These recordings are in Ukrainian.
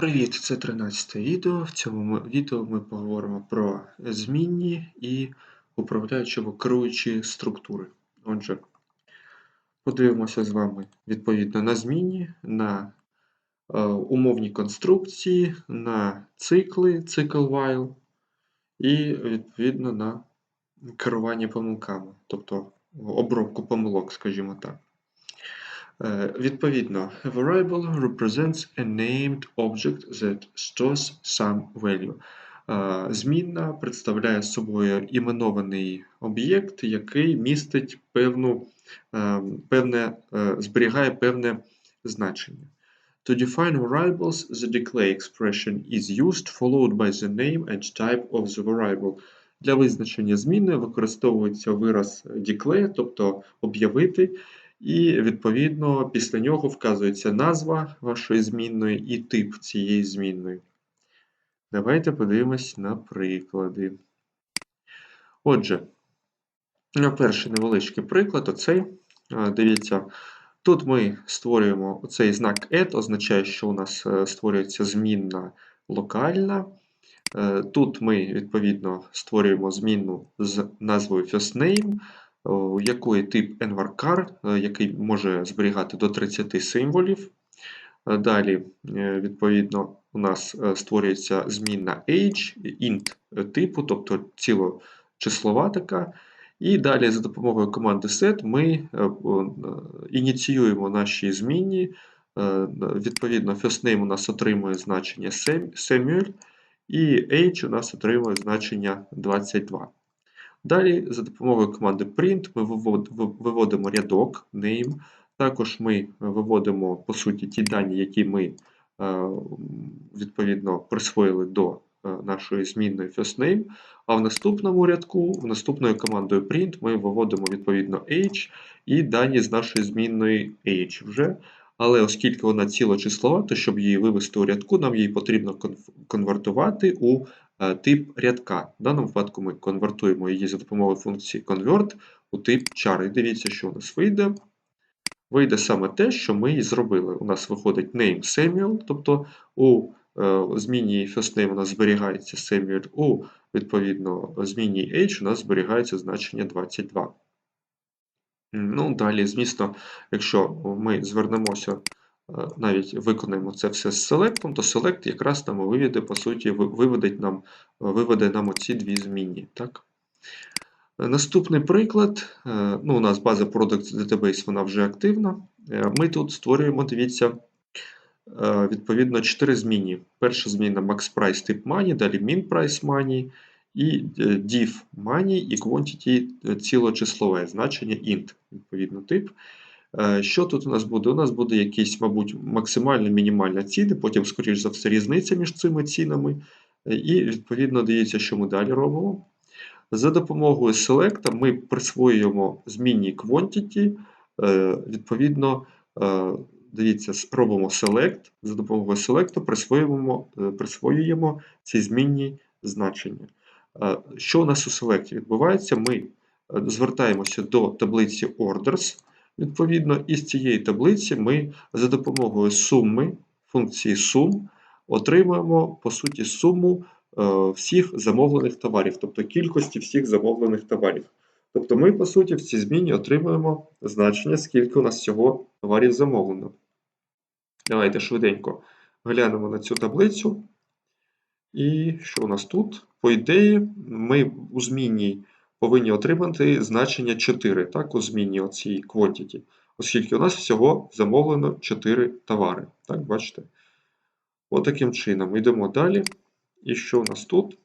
Привіт, це 13 відео. В цьому відео ми поговоримо про змінні і управляючі керуючі структури. Отже, подивимося з вами відповідно на змінні, на е, умовні конструкції, на цикли, цикл while, і відповідно на керування помилками, тобто обробку помилок, скажімо так. Е, Відповідно, a variable represents a named object that stores some value. Е, Змінна представляє собою іменований об'єкт, який містить певну, е, певне, зберігає певне значення. To define variables, the declare expression is used, followed by the name and type of the variable. Для визначення зміни використовується вираз declare, тобто об'явити, і відповідно після нього вказується назва вашої змінної і тип цієї змінної. Давайте подивимось на приклади. Отже, перший невеличкий приклад, оцей. Дивіться, тут ми створюємо оцей знак add, означає, що у нас е, створюється змінна локальна. Е, Тут ми, відповідно, створюємо змінну з назвою FirstName, у якої тип envarCar, е, який може зберігати до 30 символів. Е, Далі, е, відповідно, у нас е, створюється змінна age, int типу, тобто цілочислова така. І далі за допомогою команди set ми е, е, ініціюємо наші змінні. Е, Відповідно, firstName у нас отримує значення Sam- Samuel, і age у нас отримує значення 22. Далі за допомогою команди print ми виводимо рядок name. Також ми виводимо по суті ті дані, які ми е, відповідно присвоїли до е, нашої змінної firstName. А в наступному рядку, в наступною командою print, ми виводимо відповідно age і дані з нашої змінної age вже. Але оскільки вона цілочислова, то щоб її вивести у рядку, нам її потрібно конвертувати у е, тип рядка. В даному випадку ми конвертуємо її за допомогою функції convert у тип char. І дивіться, що у нас вийде. Вийде саме те, що ми і зробили. У нас виходить name Samuel, тобто у е, зміні firstName у нас зберігається Samuel, у відповідно зміні age у нас зберігається значення 22. Ну, далі, звісно, якщо ми звернемося, е, навіть виконаємо це все з селектом, то select якраз нам виведе, по суті, ви- виведеть нам, виведе нам оці дві змінні. Так? Наступний приклад. е, Ну, у нас база Product Database вона вже активна. Е, Ми тут створюємо, дивіться, е, відповідно, 4 змінні. Перша зміна Max Price тип Money, далі Min Price Money, і div Money і Quantity цілочислове значення int, відповідно, тип. Е, Що тут у нас буде? У нас буде якісь, мабуть, максимальна мінімальна ціни, потім, скоріш за все, різниця між цими цінами. Е, І, відповідно, дивіться, що ми далі робимо. За допомогою селекта ми присвоюємо змінній quantity, е, відповідно, дивіться, робимо select, за допомогою селекту присвоюємо, присвоюємо ці змінні значення. Що у нас у селекті відбувається? Ми звертаємося до таблиці orders, відповідно, і з цієї таблиці ми за допомогою суми, функції sum, отримуємо, по суті, суму е, всіх замовлених товарів, тобто кількості всіх замовлених товарів. Тобто ми, по суті, в цій зміні отримуємо значення, скільки у нас всього товарів замовлено. Давайте швиденько глянемо на цю таблицю. І що у нас тут? По ідеї, ми у змінній повинні отримати значення 4, так, у зміні оцій quantity, оскільки у нас всього замовлено 4 товари. Так, бачите? Отаким чином йдемо далі. І що у нас тут?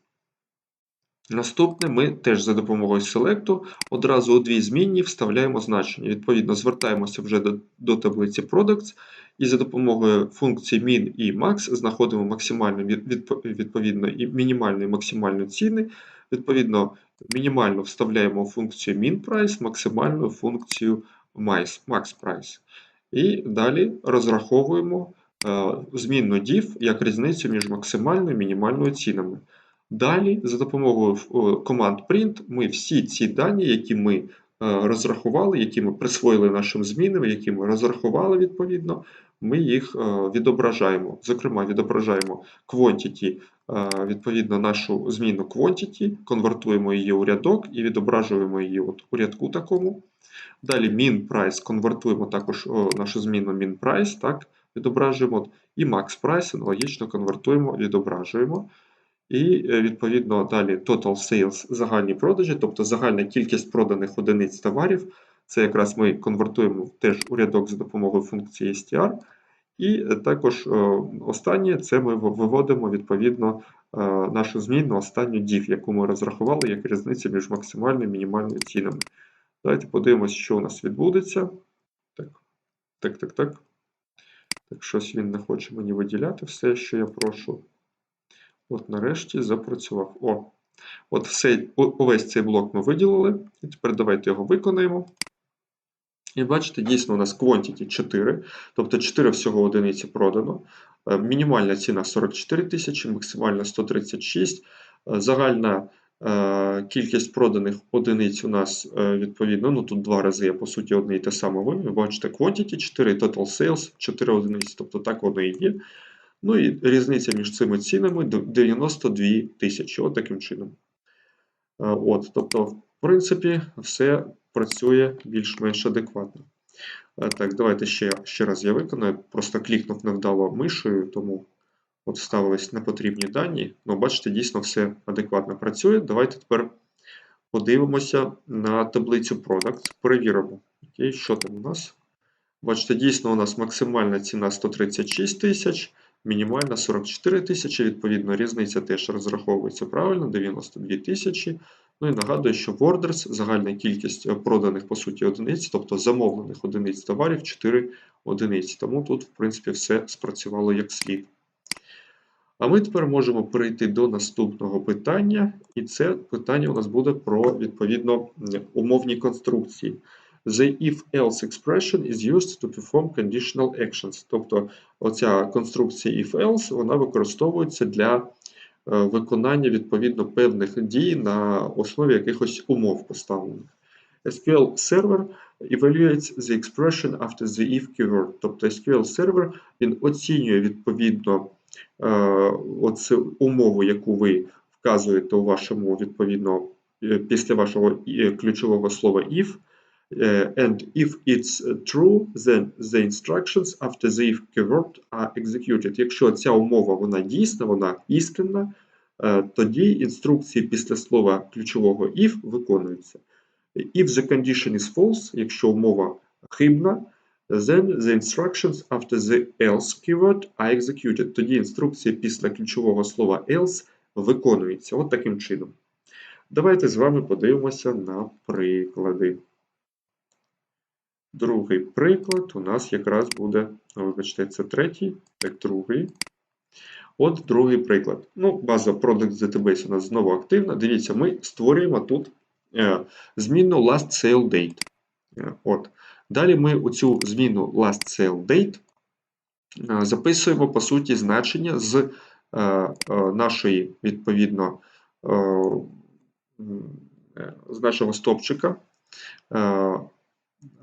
Наступне ми теж за допомогою селекту одразу у дві змінні вставляємо значення. Відповідно, звертаємося вже до, до таблиці Products і за допомогою функцій min і max знаходимо максимальну відповідно і мінімальну і максимальну ціни. Відповідно, мінімально вставляємо функцію min price, максимальну функцію max, max. І далі розраховуємо е, змінну div як різницю між максимальною і мінімальною цінами. Далі, за допомогою е, команд print, ми всі ці дані, які ми е, розрахували, які ми присвоїли нашим змінам, які ми розрахували відповідно, ми їх е, відображаємо. Зокрема, відображаємо quantity, е, відповідно, нашу зміну quantity, конвертуємо її у рядок і відображуємо її от у рядку такому. Далі min price конвертуємо також нашу зміну min price, так, відображуємо. І max price аналогічно конвертуємо, відображуємо. І е, відповідно далі total sales загальні продажі, тобто загальна кількість проданих одиниць товарів. Це якраз ми конвертуємо теж у рядок за допомогою функції str. І е, також е, останнє це ми виводимо відповідно е, нашу зміну останню div, яку ми розрахували як різниця між максимальною і мінімальною цінами. Давайте подивимося, що у нас відбудеться. Так, так, так, так. Так, щось він не хоче мені виділяти все, що я прошу. От нарешті запрацював. О, от все, увесь цей блок ми виділили. І тепер давайте його виконаємо. І бачите, дійсно у нас quantity 4, тобто 4 всього одиниці продано. Е, Мінімальна ціна 44 тисячі, максимальна 136. Е, Загальна е, кількість проданих одиниць у нас відповідно, ну тут два рази я по суті одне і те саме вивів. Бачите, quantity 4, total sales 4 одиниці, тобто так воно і є. Ну і різниця між цими цінами 92 тисячі. От таким чином. От, тобто, в принципі, все працює більш-менш адекватно. Е, Так, давайте ще, ще раз я виконаю. Просто клікнув невдало мишею, тому от вставились непотрібні дані. Ну, бачите, дійсно все адекватно працює. Давайте тепер подивимося на таблицю Product, перевіримо, окей, що там у нас. Бачите, дійсно у нас максимальна ціна 136 тисяч, мінімальна 44 тисячі. Відповідно, різниця теж розраховується правильно, 92 тисячі. Ну і нагадую, що в orders загальна кількість е, проданих по суті одиниць, тобто замовлених одиниць товарів 4 одиниці. Тому тут, в принципі, все спрацювало як слід. А ми тепер можемо перейти до наступного питання, і це питання у нас буде про відповідно умовні конструкції. The if-else expression is used to perform conditional actions. Тобто оця конструкція if-else вона використовується для виконання відповідно певних дій на основі якихось умов поставлених. SQL Server evaluates the expression after the if keyword. Тобто SQL Server він оцінює відповідно е, оцю умову, яку ви вказуєте у вашому відповідно е, після вашого е, ключового слова if. Е, And if it's true, then the instructions after the if keyword are executed. Якщо ця умова вона дійсна, вона істинна, е, тоді інструкції після слова ключового if виконуються. If the condition is false, якщо умова хибна, then the instructions after the else keyword are executed. Тоді інструкції після ключового слова else виконуються. От таким чином. Давайте з вами подивимося на приклади. Другий приклад у нас якраз буде, вибачте, це третій, так другий. От другий приклад. Ну, база Product Database у нас знову активна. Дивіться, ми створюємо тут е, змінну last sale date. Е, От. Далі ми у цю зміну last sale date е, записуємо, по суті, значення з нашої, відповідно, з нашого стопчика.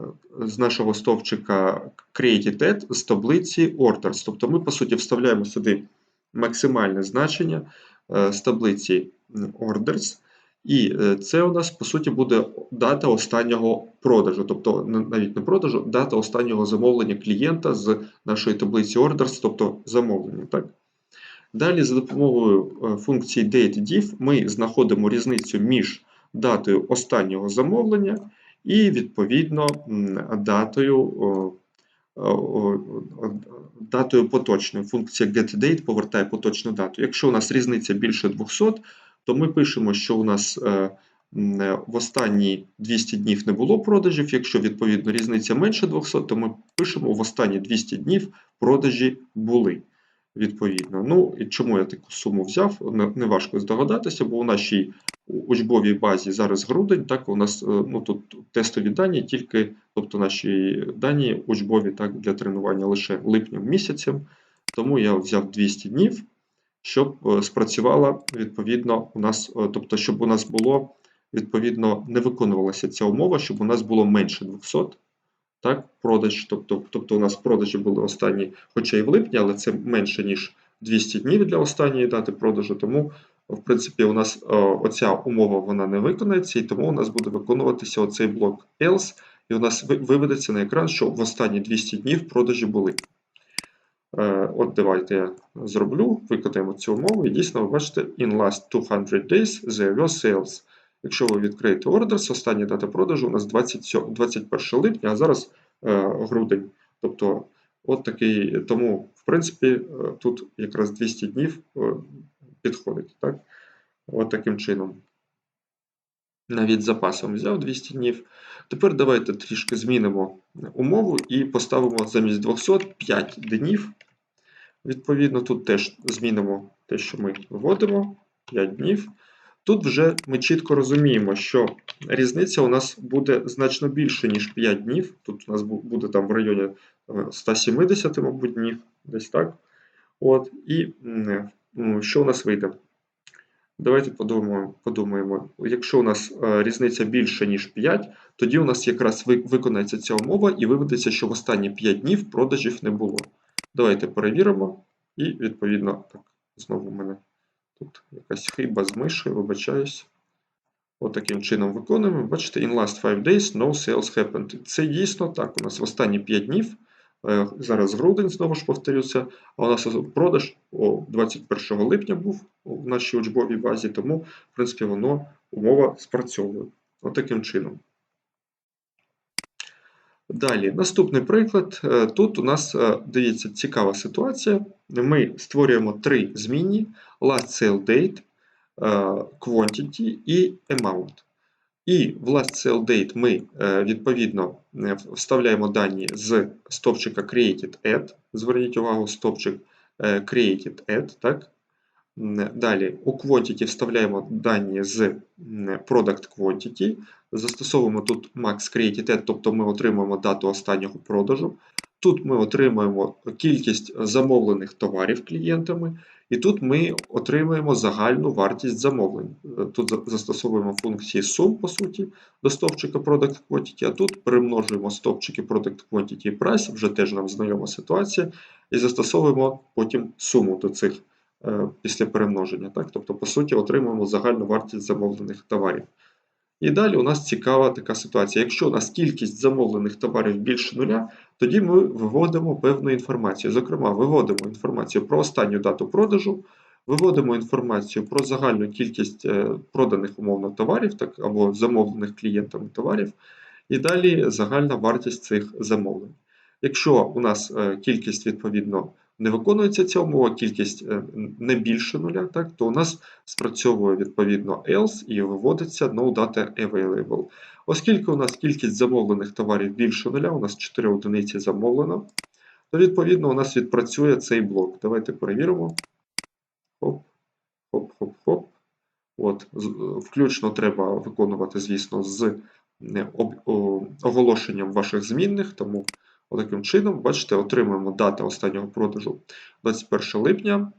Е, з нашого стовпчика created at з таблиці orders. Тобто ми, по суті, вставляємо сюди максимальне значення е, з таблиці orders. І е, це у нас, по суті, буде дата останнього продажу, тобто навіть не продажу, дата останнього замовлення клієнта з нашої таблиці orders, тобто замовлення. Так? Далі, за допомогою функції dateDiff ми знаходимо різницю між датою останнього замовлення і, відповідно, датою, датою поточною. Функція getDate повертає поточну дату. Якщо у нас різниця більше 200, то ми пишемо, що у нас е, в останні 200 днів не було продажів. Якщо, відповідно, різниця менше 200, то ми пишемо в останні 200 днів продажі були. Відповідно. Ну, і чому я таку суму взяв? Неважко здогадатися, бо у нашій учбовій базі зараз грудень, так, у нас е, ну, тут тестові дані, тільки, тобто наші дані учбові так, для тренування лише липнем місяцем. Тому я взяв 200 днів, щоб е, спрацювала відповідно у нас, е, тобто, щоб у нас було відповідно не виконувалася ця умова, щоб у нас було менше 200. Так, продаж, тобто, тобто у нас продажі були останні, хоча і в липні, але це менше, ніж 200 днів для останньої дати продажу, тому, в принципі, у нас е, оця умова вона не виконається, і тому у нас буде виконуватися оцей блок else, і у нас виведеться на екран, що в останні 200 днів продажі були. Е, От давайте я зроблю, виконаємо цю умову, і дійсно ви бачите, in last 200 days there were sales. Якщо ви відкриєте orders, остання дата продажу у нас 27, 21 липня, а зараз е, грудень. Тобто, от такий, тому, в принципі, е, тут якраз 200 днів е, підходить. Так? От таким чином. Навіть запасом взяв 200 днів. Тепер давайте трішки змінимо умову і поставимо замість 200 5 днів. Відповідно, тут теж змінимо те, що ми вводимо 5 днів. Тут вже ми чітко розуміємо, що різниця у нас буде значно більше, ніж 5 днів. Тут у нас буде там в районі е, 170, мабуть, днів, десь так. От, і м, що у нас вийде? Давайте подумаємо, подумаємо. Якщо у нас е, різниця більше, ніж 5, тоді у нас якраз виконається ця умова і виведеться, що в останні 5 днів продажів не було. Давайте перевіримо. І, відповідно, так, знову в мене тут якась хиба з мишею, вибачаюсь. От чином виконуємо. Бачите, in last 5 days no sales happened. Це дійсно так. У нас в останні 5 днів, е, зараз грудень, знову ж повторюся, а у нас продаж о, 21 липня був в нашій учбовій базі, тому, в принципі, воно умова спрацьовує. От чином. Далі, наступний приклад. Е, Тут у нас, е, дивіться, цікава ситуація. Ми створюємо три змінні: last sale date, е, quantity і amount. І в last sale date ми відповідно вставляємо дані з стовпчика created at. Зверніть увагу, стовпчик е, created at, так? М, Далі у quantity вставляємо дані з product quantity, застосовуємо тут max created тобто ми отримуємо дату останнього продажу. Тут ми отримуємо кількість замовлених товарів клієнтами, і тут ми отримуємо загальну вартість замовлень. Е, Тут застосовуємо функції sum, по суті, до стовпчика product quantity, а тут перемножуємо стовпчики product quantity і price, вже теж нам знайома ситуація, і застосовуємо потім суму до цих після перемноження. Так? Тобто, по суті, отримуємо загальну вартість замовлених товарів. І далі у нас цікава така ситуація. Якщо у нас кількість замовлених товарів більше нуля, тоді ми виводимо певну інформацію. Зокрема, виводимо інформацію про останню дату продажу, виводимо інформацію про загальну кількість е, проданих умовно товарів так, або замовлених клієнтами товарів, і далі загальна вартість цих замовлень. Якщо у нас е, кількість відповідно не виконується ця умова, кількість е, не більше нуля, так, то у нас спрацьовує відповідно else і виводиться no data available. Оскільки у нас кількість замовлених товарів більше нуля, у нас 4 одиниці замовлено, то відповідно у нас відпрацює цей блок. Давайте перевіримо. Хоп, хоп, хоп, хоп. От, включно треба виконувати, звісно, з е, оголошенням ваших змінних, тому Отаким чином, бачите, отримуємо дата останнього продажу 21 липня.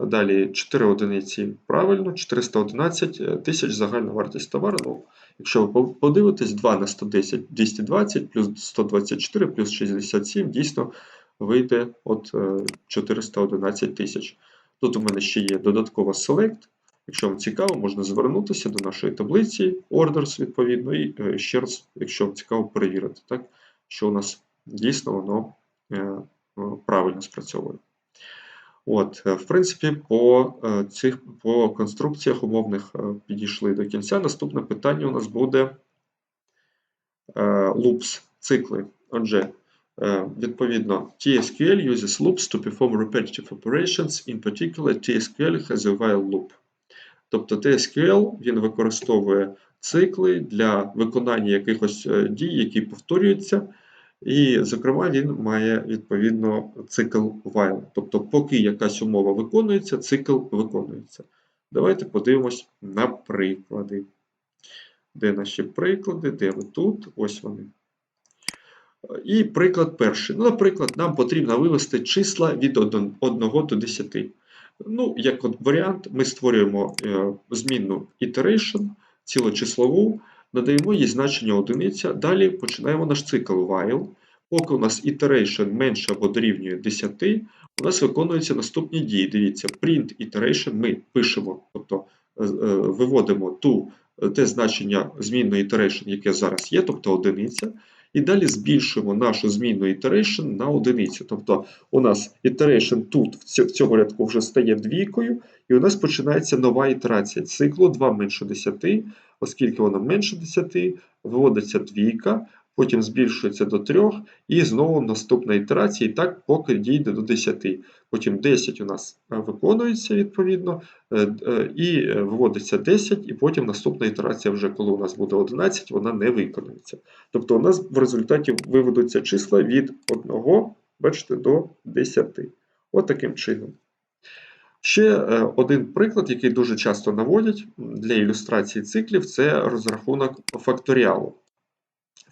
Далі 4 одиниці правильно, 411 тисяч загальна вартість товару. Ну, якщо ви подивитесь, 2 на 110 220 плюс 124 плюс 67 дійсно вийде от 411 тисяч. Тут у мене ще є додаткова Select. Якщо вам цікаво, можна звернутися до нашої таблиці Orders, відповідно, і е, ще раз, якщо вам цікаво, перевірити, так, що у нас дійсно воно е, правильно спрацьовує. От, В принципі, по цих по конструкціях умовних підійшли до кінця. Наступне питання у нас буде loops, цикли. Отже, відповідно, TSQL uses loops to perform repetitive operations. In particular, TSQL has a while loop. Тобто TSQL він використовує цикли для виконання якихось дій, які повторюються. І, зокрема, він має відповідно цикл while. Тобто, поки якась умова виконується, цикл виконується. Давайте подивимось на приклади. Де наші приклади? Де ви тут? Ось вони. І приклад перший. Ну, Наприклад, нам потрібно вивести числа від 1 до 10. Ну, як варіант, ми створюємо е, змінну iteration, цілочислову, надаємо їй значення одиниця, далі починаємо наш цикл while. поки у нас iteration менше або дорівнює 10, у нас виконуються наступні дії. Дивіться, print iteration ми пишемо, тобто е, е, виводимо ту, те значення змінної iteration, яке зараз є, тобто одиниця, і далі збільшуємо нашу змінну iteration на одиницю. Тобто у нас iteration тут, в цьому рядку, вже стає двійкою, і у нас починається нова ітерація циклу 2 менше 10, оскільки воно менше 10, виводиться двійка, потім збільшується до 3, і знову наступна ітерація, і так поки дійде до 10. Потім 10 у нас е, виконується відповідно, е, е, і виводиться 10, і потім наступна ітерація, вже коли у нас буде 11, вона не виконується. Тобто у нас в результаті виведуться числа від 1, бачите, до 10. От таким чином. Ще один приклад, який дуже часто наводять для ілюстрації циклів, це розрахунок факторіалу.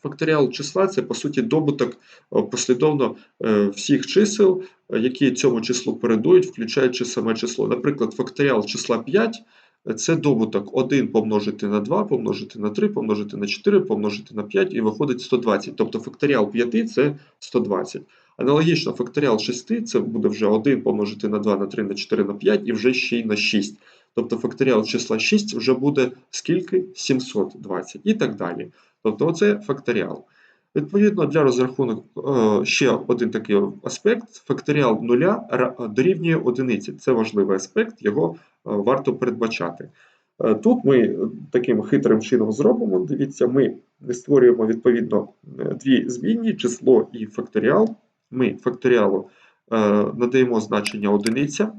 Факторіал числа це, по суті, добуток е, послідовно е, всіх чисел, які цьому числу передують, включаючи саме число. Наприклад, факторіал числа 5 е, це добуток 1 помножити на 2, помножити на 3, помножити на 4, помножити на 5 і виходить 120. Тобто факторіал 5 це 120. Аналогічно, факторіал 6 це буде вже 1 помножити на 2, на 3, на 4, на 5 і вже ще й на 6. Тобто факторіал числа 6 вже буде скільки? 720 і так далі. Тобто оце факторіал. Відповідно, для розрахунку е, ще один такий аспект: факторіал нуля дорівнює одиниці. Це важливий аспект, його е, варто передбачати. Е, Тут ми таким хитрим чином зробимо. Дивіться, ми створюємо відповідно дві змінні, число і факторіал. Ми факторіалу надаємо значення одиниця.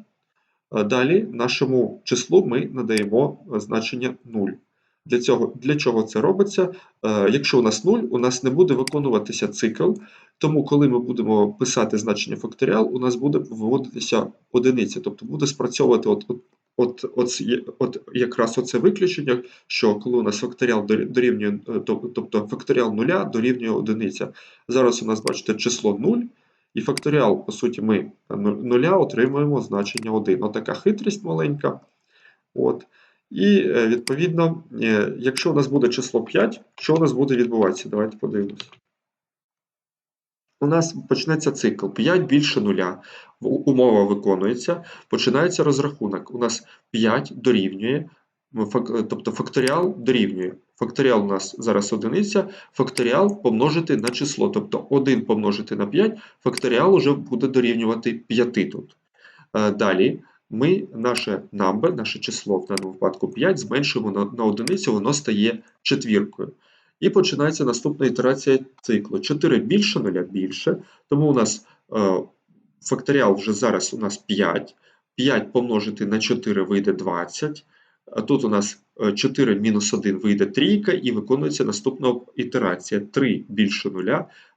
Е, Далі нашому числу ми надаємо е, значення 0. Для, цього, для чого це робиться? Е, Якщо у нас 0, у нас не буде виконуватися цикл, тому коли ми будемо писати значення факторіал, у нас буде виводитися одиниця, тобто буде спрацьовувати от, от, от, от, от якраз оце виключення, що коли у нас факторіал дорі- дорівнює, тобто факторіал нуля дорівнює одиниця. Зараз у нас, бачите, число 0, і факторіал, по суті, ми нуля отримуємо значення 1. Отака хитрість маленька. От. І е, відповідно, е, якщо у нас буде число 5, що у нас буде відбуватися? Давайте подивимося. У нас почнеться цикл 5 більше нуля. Умова виконується, починається розрахунок. У нас 5 дорівнює, тобто факторіал дорівнює. Факторіал у нас зараз одиниця, факторіал помножити на число. Тобто 1 помножити на 5, факторіал вже буде дорівнювати 5 тут. Е, Далі ми наше number, наше число в даному випадку 5, зменшуємо на, на одиницю, воно стає четвіркою. І починається наступна ітерація циклу. 4 більше 0 більше, тому у нас е, факторіал вже зараз у нас 5. 5 помножити на 4 вийде 20. Тут у нас е, 4 мінус 1 вийде трійка, і виконується наступна ітерація. 3 більше 0,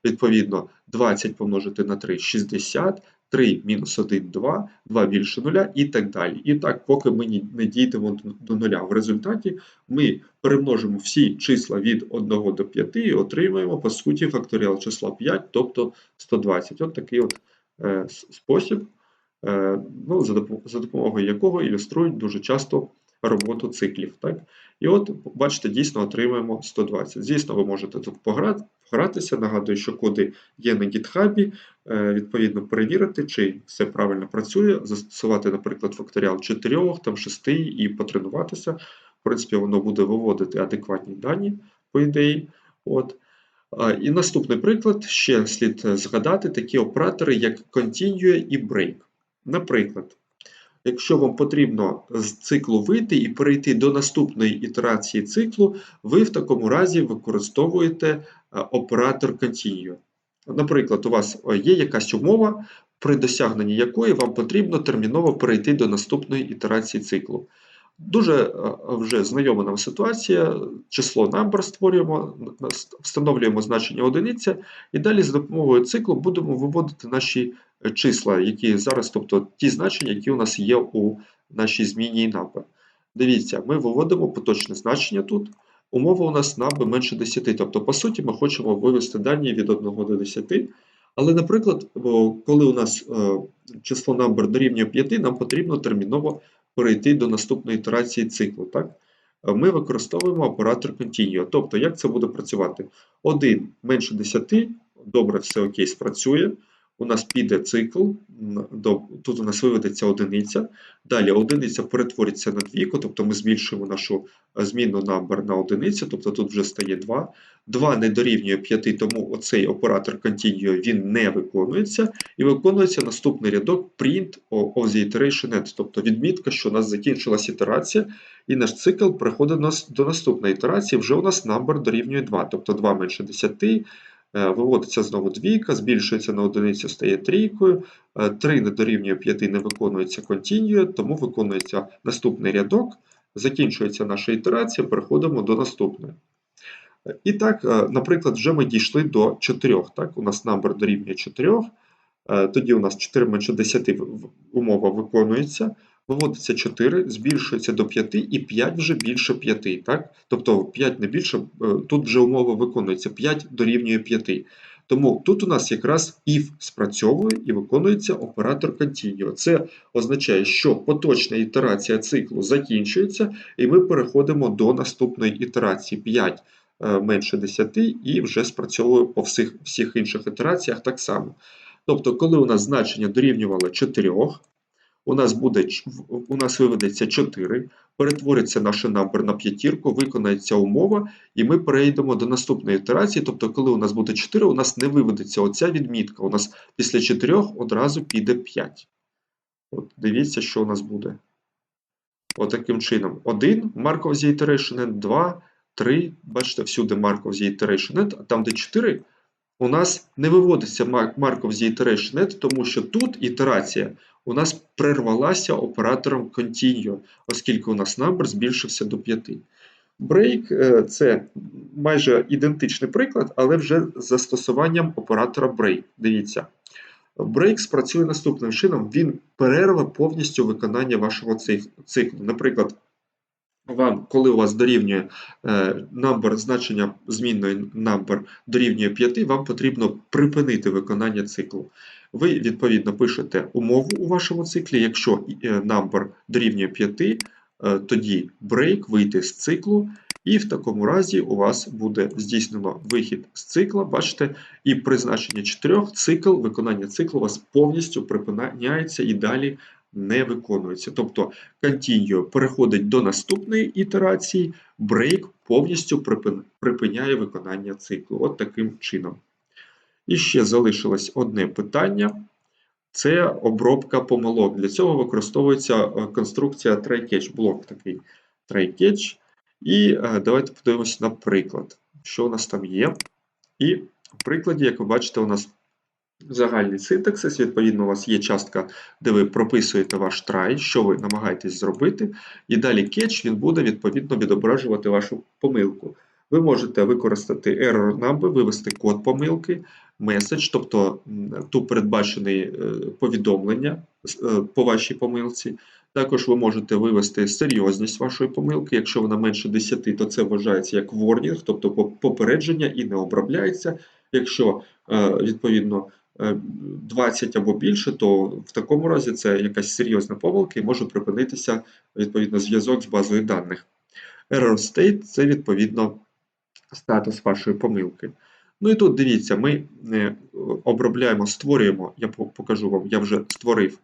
відповідно 20 помножити на 3 – 60. 3 мінус 1 – 2, 2 більше 0 і так далі. І так, поки ми не дійдемо до- нуля. В результаті ми перемножимо всі числа від 1 до 5 і отримаємо, по суті, факторіал числа 5, тобто 120. От такий от е, спосіб, е, ну, за допомогою якого ілюструють дуже часто роботу циклів. Так? І от, бачите, дійсно отримуємо 120. Звісно, ви можете тут погратися. Нагадую, що коди є на GitHub, е, відповідно перевірити, чи все правильно працює, застосувати, наприклад, факторіал 4, там 6 і потренуватися. В принципі, воно буде виводити адекватні дані, по ідеї. От. І наступний приклад, ще слід е, згадати такі оператори, як Continue і Break. Наприклад, якщо вам потрібно з циклу вийти і перейти до наступної ітерації циклу, ви в такому разі використовуєте е, оператор Continue. Наприклад, у вас е, є якась умова, при досягненні якої вам потрібно терміново перейти до наступної ітерації циклу. Дуже е, вже знайома нам ситуація. Число number створюємо, встановлюємо значення одиниця, і далі за допомогою циклу будемо виводити наші числа, які зараз, тобто ті значення, які у нас є у нашій зміні number. Дивіться, ми виводимо поточне значення тут. Умова у нас number менше 10. Тобто, по суті, ми хочемо вивести дані від 1 до 10. Але, наприклад, коли у нас е, число number дорівнює 5, нам потрібно терміново перейти до наступної ітерації циклу. Так? Ми використовуємо оператор Continue. Тобто, як це буде працювати? 1 менше 10, добре, все окей, спрацює. У нас піде цикл, тут у нас виведеться одиниця. Далі одиниця перетвориться на двійку, тобто ми збільшуємо нашу е, змінну number на одиницю, тобто тут вже стає 2. 2 не дорівнює 5, тому оцей оператор continue він не виконується. І виконується наступний рядок print of the iteration end, тобто відмітка, що у нас закінчилась ітерація, і наш цикл переходить нас- до наступної ітерації, вже у нас number дорівнює 2, тобто 2 менше 10, е, виводиться знову двійка, збільшується на одиницю, стає трійкою, 3 не дорівнює 5, не виконується continue, тому виконується наступний рядок, закінчується наша ітерація, переходимо до наступної. І так, е, наприклад, вже ми дійшли до 4. Так? У нас number дорівнює 4. Е, Тоді у нас 4 менше 10 в- в- умова виконується. Виводиться 4, збільшується до 5, і 5 вже більше 5. Так? Тобто 5 не більше, е, тут вже умова виконується, 5 дорівнює 5. Тому тут у нас якраз if спрацьовує і виконується оператор continue. Це означає, що поточна ітерація циклу закінчується, і ми переходимо до наступної ітерації 5 е, менше 10 і вже спрацьовує по всіх, всіх інших ітераціях так само. Тобто, коли у нас значення дорівнювало 4, у нас буде у нас виведеться 4, перетвориться наш number на п'ятірку, виконається умова, і ми перейдемо до наступної ітерації. Тобто, коли у нас буде 4, у нас не виведеться оця відмітка. У нас після 4 одразу піде 5. От дивіться, що у нас буде. Отаким чином. 1 Markov the iteration end, 2, 3. Бачите, всюди Markov the iteration а там, де 4, у нас не виводиться Mar- Markov the iteration тому що тут ітерація у нас прервалася оператором continue, оскільки у нас number збільшився до 5. Break е, це майже ідентичний приклад, але вже з застосуванням оператора break. Дивіться. Break спрацює наступним чином: він перерве повністю виконання вашого циклу. Наприклад, вам, коли у вас дорівнює е, number, значення змінної number дорівнює 5, вам потрібно припинити виконання циклу. Ви, відповідно, пишете умову у вашому циклі. Якщо е, number дорівнює 5, е, тоді break, вийти з циклу, і в такому разі у вас буде здійснено вихід з цикла, бачите, і при значенні 4 цикл, виконання циклу у вас повністю припиняється і далі не виконується. Тобто continue переходить до наступної ітерації, break повністю припиняє виконання циклу. От таким чином. І ще залишилось одне питання. Це обробка помилок. Для цього використовується е, конструкція try-catch, блок такий try-catch. І е, давайте подивимося на приклад, що у нас там є. І в прикладі, як ви бачите, у нас загальний синтаксис. Відповідно, у вас є частка, де ви прописуєте ваш try, що ви намагаєтесь зробити. І далі catch він буде відповідно відображувати вашу помилку. Ви можете використати error number, вивести код помилки, message, тобто ту передбачене е, повідомлення е, по вашій помилці. Також ви можете вивести серйозність вашої помилки. Якщо вона менше 10, то це вважається як warning, тобто попередження і не обробляється. Якщо е, відповідно е, 20 або більше, то в такому разі це якась серйозна помилка і може припинитися відповідно зв'язок з базою даних. Error state це відповідно статус вашої помилки. Ну і тут дивіться, ми е, обробляємо, створюємо, я покажу вам, я вже створив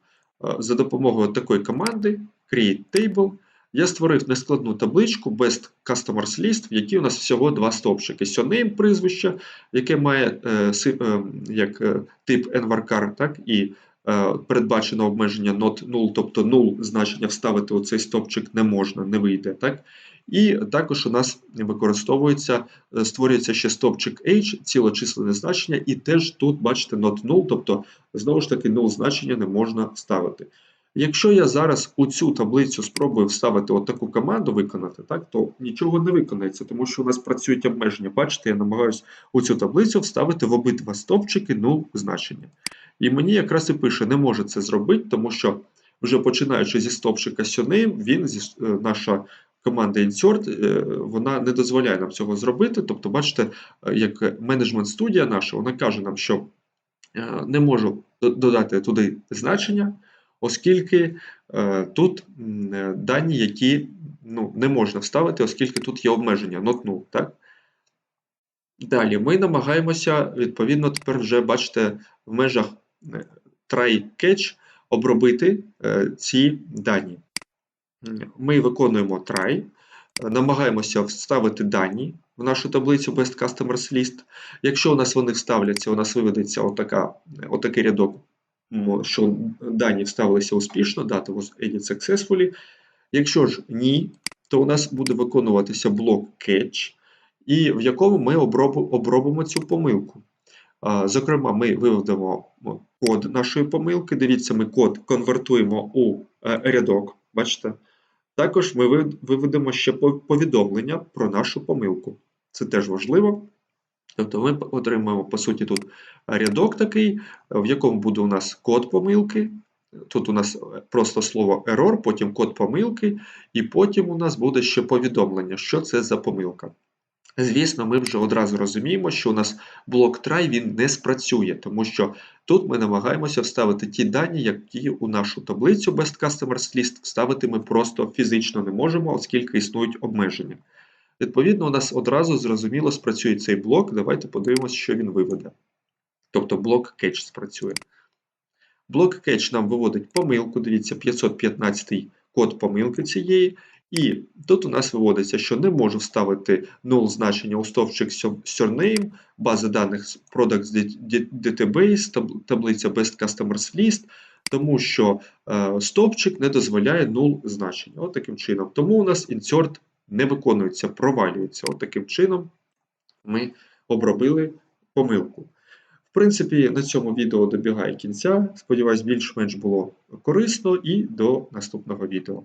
е, за допомогою такої команди create table. Я створив нескладну табличку Best Customers List, в якій у нас всього два стовпчики. Surname прізвище, яке має е, е, як е, тип nvarchar, так, і е, передбачено обмеження not null, тобто null значення вставити у цей стовпчик не можна, не вийде. Так? І також у нас використовується, е, створюється ще стовпчик H, цілочисленне значення, і теж тут, бачите, not null, тобто знову ж таки null значення не можна ставити. Якщо я зараз у цю таблицю спробую вставити от команду виконати, так, то нічого не виконається, тому що у нас працюють обмеження. Бачите, я намагаюся у цю таблицю вставити в обидва стовпчики null значення. І мені якраз і пише, не може це зробити, тому що вже починаючи зі стовпчика surname, він е, наша команда insert, е, вона не дозволяє нам цього зробити. Тобто, бачите, е, як менеджмент студія наша, вона каже нам, що е, не можу додати туди значення, оскільки тут дані, які ну, не можна вставити, оскільки тут є обмеження, null, так? Далі ми намагаємося, відповідно, тепер вже бачите, в межах е, try-catch обробити ці дані. Ми виконуємо try, е, намагаємося вставити дані в нашу таблицю Best Customers List. Якщо у нас вони вставляться, у нас виведеться отака, отакий рядок, що дані вставилися успішно, data was added successfully. Якщо ж ні, то у нас буде виконуватися блок catch, і в якому ми обробимо цю помилку. Зокрема, ми виведемо код нашої помилки. Дивіться, ми код конвертуємо у е, рядок. Бачите? Також ми виведемо ще повідомлення про нашу помилку. Це теж важливо. Тобто ми отримаємо, по суті, тут рядок такий, в якому буде у нас код помилки. Тут у нас е, просто слово error, потім код помилки, і потім у нас буде ще повідомлення, що це за помилка. Звісно, ми вже одразу розуміємо, що у нас блок try він не спрацює, тому що тут ми намагаємося вставити ті дані, які у нашу таблицю Best Customers List вставити ми просто фізично не можемо, оскільки існують обмеження. Відповідно, у нас одразу зрозуміло спрацює цей блок. Давайте подивимося, що він виведе. Тобто блок catch спрацює. Блок catch нам виводить помилку, дивіться, 515 код помилки цієї. І тут у нас виводиться, що не можу вставити null значення у стовпчик surname, бази даних Products Database, таблиця Best Customers List, тому що е, стовпчик не дозволяє null значення. От таким чином. Тому у нас insert не виконується, провалюється. От таким чином ми обробили помилку. В принципі, на цьому відео добігає кінця. Сподіваюсь, більш-менш було корисно і до наступного відео.